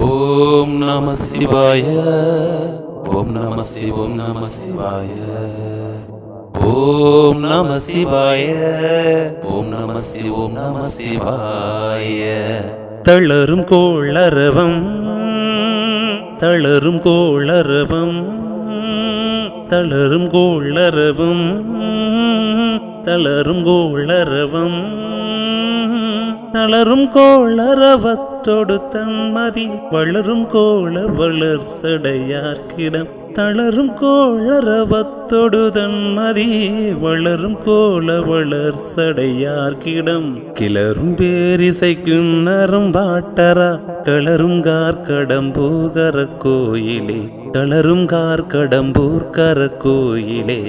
ஓம் நம சிவாய. ஓம் நம சிவம் நம சிவாய. ஓம் நம சிவாய ஓம் நம சிவம் நம சிவாய. தளரும் கோளரவம் தளரும் கோளரவம் தளரும் கோளரவம் தளரும் கோளரவம். தளரும் கோளரவத்தொடு தன்மதி வளரும் கோள வளர் சடையார்க்கிடம் தளரும் கோளரவத்தொடு தன்மதி வளரும் கோல வளர் சடையார்க்கிடம் கிளரும் பேரிசைக்கும் நரும் பாட்டரா களரும் கார்கடம்பூகர கோயிலே களரும் கார்கடம்பூர் கர கோயிலே